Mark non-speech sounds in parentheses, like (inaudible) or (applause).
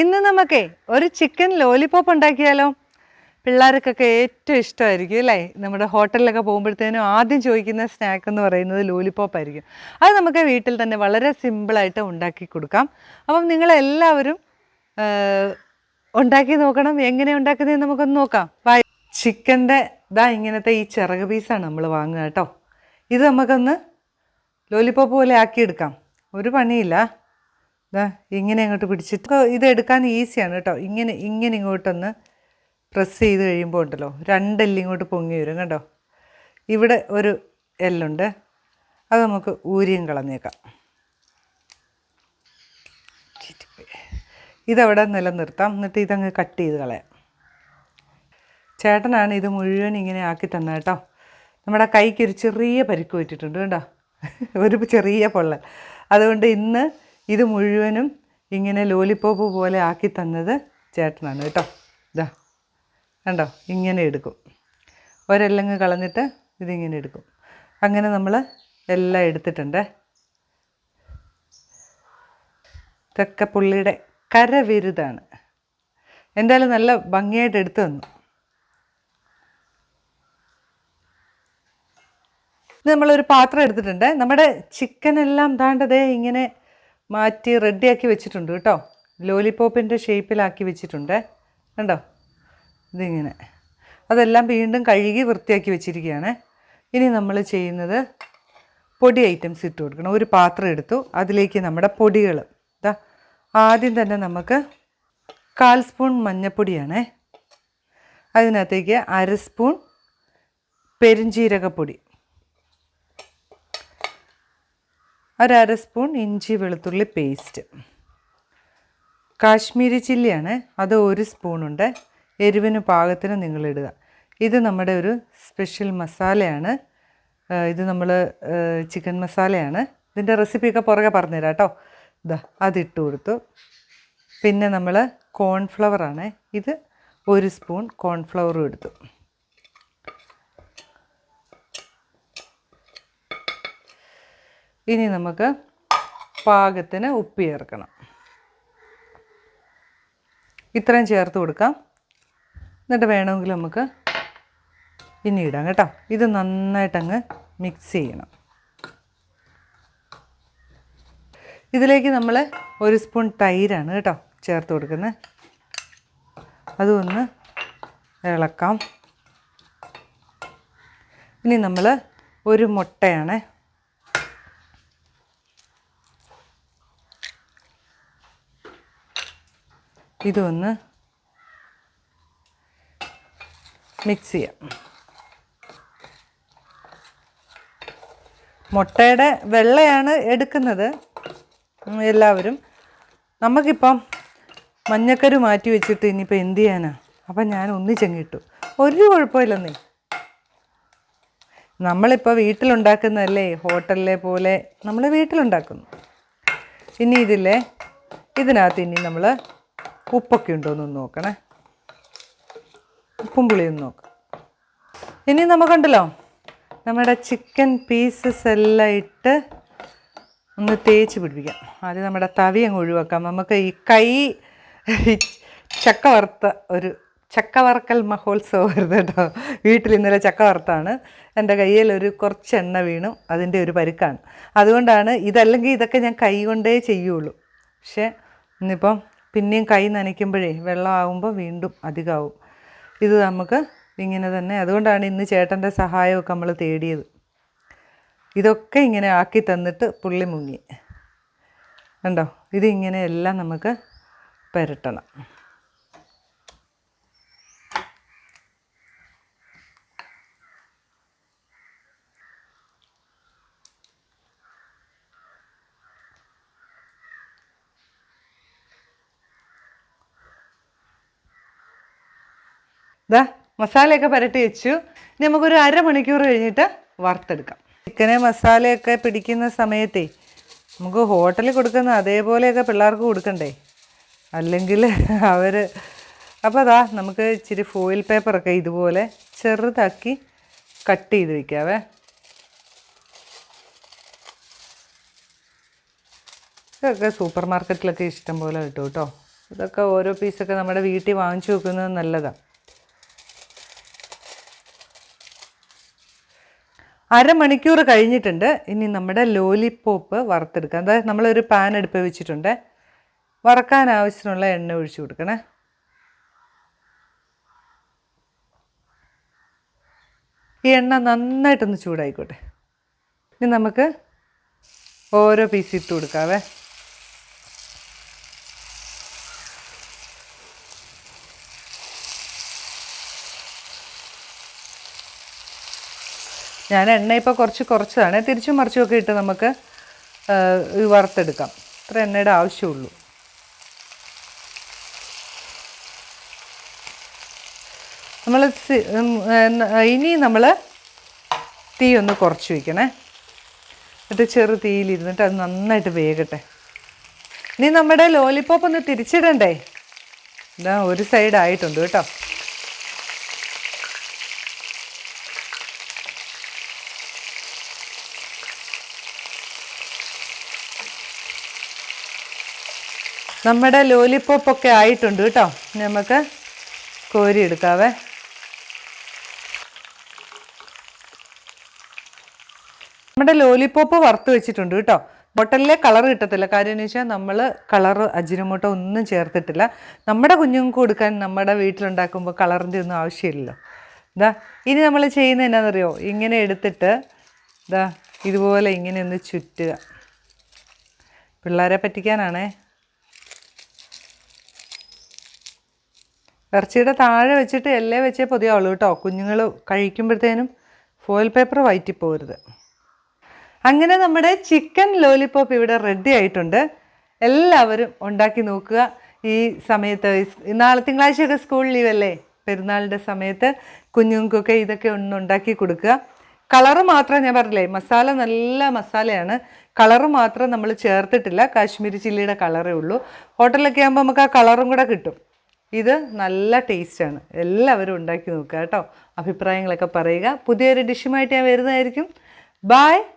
ഇന്ന് നമുക്കേ ഒരു ചിക്കൻ ലോലിപോപ്പ് ഉണ്ടാക്കിയാലോ? പിള്ളേർക്കൊക്കെ ഏറ്റവും ഇഷ്ടമായിരിക്കും അല്ലേ? നമ്മുടെ ഹോട്ടലിലൊക്കെ പോകുമ്പോഴത്തേനും ആദ്യം ചോദിക്കുന്ന സ്നാക്ക് എന്ന് പറയുന്നത് ലോലിപോപ്പ് ആയിരിക്കും. അത് നമുക്ക് വീട്ടിൽ തന്നെ വളരെ സിമ്പിളായിട്ട് ഉണ്ടാക്കി കൊടുക്കാം. അപ്പം നിങ്ങളെല്ലാവരും ഉണ്ടാക്കി നോക്കണം. എങ്ങനെ ഉണ്ടാക്കുന്നതെന്ന് നമുക്കൊന്ന് നോക്കാം. ചിക്കന്റെ ഇതാ ഇങ്ങനത്തെ ഈ ചിറക് പീസാണ് നമ്മൾ വാങ്ങുക കേട്ടോ. ഇത് നമുക്കൊന്ന് ലോലിപോപ്പ് പോലെ ആക്കിയെടുക്കാം. ഒരു പണിയില്ല. ഇങ്ങനെ അങ്ങോട്ട് പിടിച്ചിട്ട് ഇത് എടുക്കാൻ ഈസിയാണ് കേട്ടോ. ഇങ്ങനെ ഇങ്ങനെ ഇങ്ങോട്ടൊന്ന് പ്രസ് ചെയ്ത് കഴിയുമ്പോൾ ഉണ്ടല്ലോ രണ്ടെല്ലാം ഇങ്ങോട്ട് പൊങ്ങി വരും കേട്ടോ ഇവിടെ ഒരു എല്ലുണ്ട്. അത് നമുക്ക് ഊരിയും കളഞ്ഞേക്കാം. ഇതവിടെ നിലനിർത്താം. എന്നിട്ട് ഇതങ്ങ് കട്ട് ചെയ്ത് കളയാം. ചേട്ടനാണ് ഇത് മുഴുവൻ ഇങ്ങനെ ആക്കി തന്നെ കേട്ടോ. നമ്മുടെ കൈക്ക് ഒരു ചെറിയ പരിക്ക് പറ്റിയിട്ടുണ്ട് കേട്ടോ (laughs) ഒരു ചെറിയ പൊള്ളൽ. അതുകൊണ്ട് ഇന്ന് ഇത് മുഴുവനും ഇങ്ങനെ ലോലിപ്പോപ്പ് പോലെ ആക്കി തന്നത് ചേട്ടനാണ് കേട്ടോ. ഇതാ കണ്ടോ? ഇങ്ങനെ എടുക്കും. ഒരെല്ലങ്ങ് കളഞ്ഞിട്ട് ഇതിങ്ങനെ എടുക്കും. അങ്ങനെ നമ്മൾ എല്ലാം എടുത്തിട്ടുണ്ട്. ഇതൊക്കെ പുള്ളിയുടെ കരവിരുതാണ്. എന്തായാലും നല്ല ഭംഗിയായിട്ട് എടുത്തു തന്നു. നമ്മളൊരു പാത്രം എടുത്തിട്ടുണ്ട്. നമ്മുടെ ചിക്കനെല്ലാം താണ്ടതേ ഇങ്ങനെ മാറ്റി റെഡിയാക്കി വെച്ചിട്ടുണ്ട് കേട്ടോ. ലോലിപോപ്പിന്റെ ഷേപ്പിലാക്കി വെച്ചിട്ടുണ്ട്. കണ്ടോ? ഇതിങ്ങനെ. അതെല്ലാം വീണ്ടും കഴുകി വൃത്തിയാക്കി വെച്ചിരിക്കുകയാണ്. ഇനി നമ്മൾ ചെയ്യുന്നത് പൊടി ഐറ്റംസ് ഇട്ട് കൊടുക്കണം. ഒരു പാത്രം എടുത്തു. അതിലേക്ക് നമ്മുടെ പൊടികൾ ഇതാ ആദ്യം തന്നെ നമുക്ക് കാൽ സ്പൂൺ മഞ്ഞൾപ്പൊടിയാണേ അതിനകത്തേക്ക് അര സ്പൂൺ പെരുംജീരകപ്പൊടി അര സ്പൂൺ ഇഞ്ചി വെളുത്തുള്ളി പേസ്റ്റ്. കാശ്മീരി ചില്ലിയാണ് അത് ഒരു സ്പൂണുണ്ട്. എരിവിന് പാകത്തിന് നിങ്ങളിടുക. ഇത് നമ്മുടെ ഒരു സ്പെഷ്യൽ മസാലയാണ്. ഇത് നമ്മൾ ചിക്കൻ മസാലയാണ്. ഇതിന്റെ റെസിപ്പിയൊക്കെ പുറകെ പറഞ്ഞുതരാം കേട്ടോ. ഇതാ അതിട്ട് കൊടുത്തു. പിന്നെ നമ്മൾ കോൺഫ്ലവറാണ്. ഇത് ഒരു സ്പൂൺ കോൺഫ്ലവറും എടുത്തു. ഇനി നമുക്ക് പാകത്തിന് ഉപ്പ് ചേർക്കണം. ഇത്രയും ചേർത്ത് കൊടുക്കാം. എന്നിട്ട് വേണമെങ്കിൽ നമുക്ക് ഇനി ഇടാം കേട്ടോ. ഇത് നന്നായിട്ടങ്ങ് മിക്സ് ചെയ്യണം. ഇതിലേക്ക് നമ്മൾ ഒരു സ്പൂൺ തൈരാണ് കേട്ടോ ചേർത്ത് കൊടുക്കുന്നത്. അതൊന്ന് ഇളക്കാം. ഇനി നമ്മൾ ഒരു മുട്ടയാണ് ഇതൊന്ന് മിക്സ് ചെയ്യാം. മുട്ടയുടെ വെള്ളയാണ് എടുക്കുന്നത്. എല്ലാവരും. നമുക്കിപ്പം മഞ്ഞക്കരു മാറ്റി വെച്ചിട്ട് ഇനിയിപ്പോൾ എന്ത് ചെയ്യാനാ? അപ്പം ഞാൻ ഒന്നിച്ചങ്ങിട്ടു ഒരു കുഴപ്പമില്ലെന്നേ. നമ്മളിപ്പോൾ വീട്ടിലുണ്ടാക്കുന്നതല്ലേ ഹോട്ടലിലെ പോലെ നമ്മൾ വീട്ടിലുണ്ടാക്കുന്നു. ഇനി ഇതില്ലേ ഇതിനകത്ത് ഇനി നമ്മൾ ഉപ്പൊക്കെ ഉണ്ടോ എന്നൊന്ന് നോക്കണേ. ഉപ്പും പുളിയും നോക്കാം. ഇനി നമുക്കുണ്ടല്ലോ നമ്മുടെ ചിക്കൻ പീസസ് എല്ലാം ഇട്ട് ഒന്ന് തേച്ച് പിടിപ്പിക്കാം. ആദ്യം നമ്മുടെ തവി അങ്ങ് ഒഴിവാക്കാം. നമുക്ക് ഈ കൈ ചക്ക വറുത്ത ഒരു ചക്ക വറക്കൽ മഹോത്സവം വരുന്നത് കേട്ടോ. വീട്ടിൽ ഇന്നലെ ചക്ക വറുത്താണ് എന്റെ കയ്യിൽ ഒരു കുറച്ച് എണ്ണ വീണു. അതിന്റെ ഒരു പരുക്കാണ്. അതുകൊണ്ടാണ് ഇതല്ലെങ്കിൽ ഇതൊക്കെ ഞാൻ കൈ കൊണ്ടേ ചെയ്യുള്ളൂ. പക്ഷേ ഇന്നിപ്പം പിന്നെയും കൈ നനയ്ക്കുമ്പോഴേ വെള്ളമാകുമ്പോൾ വീണ്ടും അധികമാവും ഇത് നമുക്ക് ഇങ്ങനെ തന്നെ. അതുകൊണ്ടാണ് ഇന്ന് ചേട്ടന്റെ സഹായമൊക്കെ നമ്മൾ തേടിയത്. ഇതൊക്കെ ഇങ്ങനെ ആക്കി തന്നിട്ട് പുള്ളി മുങ്ങി. കണ്ടോ? ഇതിങ്ങനെ എല്ലാം നമുക്ക് പുരട്ടണം. ഇതാ മസാലയൊക്കെ പുരട്ടി വെച്ചു. ഇനി നമുക്കൊരു അരമണിക്കൂർ കഴിഞ്ഞിട്ട് വറുത്തെടുക്കാം. ചിക്കനെ മസാലയൊക്കെ പിടിക്കുന്ന സമയത്തേ നമുക്ക് ഹോട്ടലിൽ കൊടുക്കുന്ന അതേപോലെയൊക്കെ പിള്ളേർക്ക് കൊടുക്കണ്ടേ? അല്ലെങ്കിൽ അവർ അപ്പോൾ അതാ നമുക്ക് ഇച്ചിരി ഫോയിൽ പേപ്പറൊക്കെ ഇതുപോലെ ചെറുതാക്കി കട്ട് ചെയ്ത് വയ്ക്കാവേ ഇതൊക്കെ സൂപ്പർ മാർക്കറ്റിലൊക്കെ ഇഷ്ടം പോലെ കിട്ടും കേട്ടോ. ഇതൊക്കെ ഓരോ പീസൊക്കെ നമ്മുടെ വീട്ടിൽ വാങ്ങിച്ചു വെക്കുന്നത് നല്ലതാണ് അരമണിക്കൂർ കഴിഞ്ഞിട്ടുണ്ട്. ഇനി നമ്മുടെ ലോലിപ്പോപ്പ് വറുത്തെടുക്കാം. അതായത് നമ്മളൊരു പാൻ എടുപ്പ് വെച്ചിട്ടുണ്ട്. വറക്കാൻ ആവശ്യത്തിനുള്ള എണ്ണ ഒഴിച്ചു കൊടുക്കണേ. ഈ എണ്ണ നന്നായിട്ടൊന്ന് ചൂടായിക്കോട്ടെ. ഇനി നമുക്ക് ഓരോ പീസ് ഇട്ട് കൊടുക്കാവേ. ഞാൻ എണ്ണ ഇപ്പോൾ കുറച്ച് കുറച്ചതാണ്. തിരിച്ചും മറിച്ചും ഒക്കെ ഇട്ട് നമുക്ക് വറുത്തെടുക്കാം. ഇത്ര എണ്ണയുടെ ആവശ്യമുള്ളൂ. നമ്മൾ ഇനി നമ്മൾ തീ ഒന്ന് കുറച്ച് വയ്ക്കണേ എന്നിട്ട് ചെറു തീയിലിരുന്നിട്ട് അത് നന്നായിട്ട് വേകട്ടെ. ഇനി നമ്മുടെ ലോലിപ്പോപ്പ് ഒന്ന് തിരിച്ചിടണ്ടേ? ഇതാ ഒരു സൈഡ് ആയിട്ടുണ്ട് കേട്ടോ. നമ്മുടെ ലോലിപ്പോപ്പൊക്കെ ആയിട്ടുണ്ട് കേട്ടോ. നമുക്ക് കോരി എടുക്കാവേ. നമ്മുടെ ലോലിപ്പോപ്പ് വറുത്ത് വെച്ചിട്ടുണ്ട് കേട്ടോ. ബോട്ടലിലെ കളർ കിട്ടത്തില്ല. കാര്യം എന്ന് വെച്ചാൽ നമ്മൾ കളർ അജിനമോട്ടോ ഒന്നും ചേർത്തിട്ടില്ല. നമ്മുടെ കുഞ്ഞുങ്ങൾക്ക് കൊടുക്കാൻ നമ്മുടെ വീട്ടിലുണ്ടാക്കുമ്പോൾ കളറിന്റെ ഒന്നും ആവശ്യമില്ലല്ലോ. ഇതാ ഇനി നമ്മൾ ചെയ്യുന്ന എന്നാണെന്നറിയോ ഇങ്ങനെ എടുത്തിട്ട് ഇതാ ഇതുപോലെ ഇങ്ങനെ ഒന്ന് ചുറ്റുക. പിള്ളേരെ പറ്റിക്കാനാണേ. ഇറച്ചിയുടെ താഴെ വെച്ചിട്ട് എല്ലേ വെച്ചേ പൊതിയാവുള്ളൂ കേട്ടോ. കുഞ്ഞുങ്ങൾ കഴിക്കുമ്പോഴത്തേനും ഫോയിൽ പേപ്പർ വയറ്റിപ്പോരുത് അങ്ങനെ നമ്മുടെ ചിക്കൻ ലോലിപോപ്പ് ഇവിടെ റെഡി ആയിട്ടുണ്ട്. എല്ലാവരും ഉണ്ടാക്കി നോക്കുക. ഈ സമയത്ത് നാളെ തിങ്കളാഴ്ചയൊക്കെ സ്കൂൾ ലീവല്ലേ പെരുന്നാളിന്റെ സമയത്ത് കുഞ്ഞുങ്ങൾക്കൊക്കെ ഇതൊക്കെ ഒന്ന് ഉണ്ടാക്കി കൊടുക്കുക. കളറ് മാത്രം ഞാൻ പറഞ്ഞില്ലേ മസാല നല്ല മസാലയാണ്. കളറ് മാത്രം നമ്മൾ ചേർത്തിട്ടില്ല. കാശ്മീരി ചില്ലിയുടെ കളറേ ഉള്ളൂ. ഹോട്ടലൊക്കെ ആകുമ്പോൾ നമുക്ക് ആ കളറും കൂടെ കിട്ടും. ഇത് നല്ല ടേസ്റ്റാണ്. എല്ലാവരും ഉണ്ടാക്കി നോക്കുക കേട്ടോ. അഭിപ്രായങ്ങളൊക്കെ പറയുക. പുതിയൊരു ഡിഷുമായിട്ട് ഞാൻ വരുന്നതായിരിക്കും. ബായ്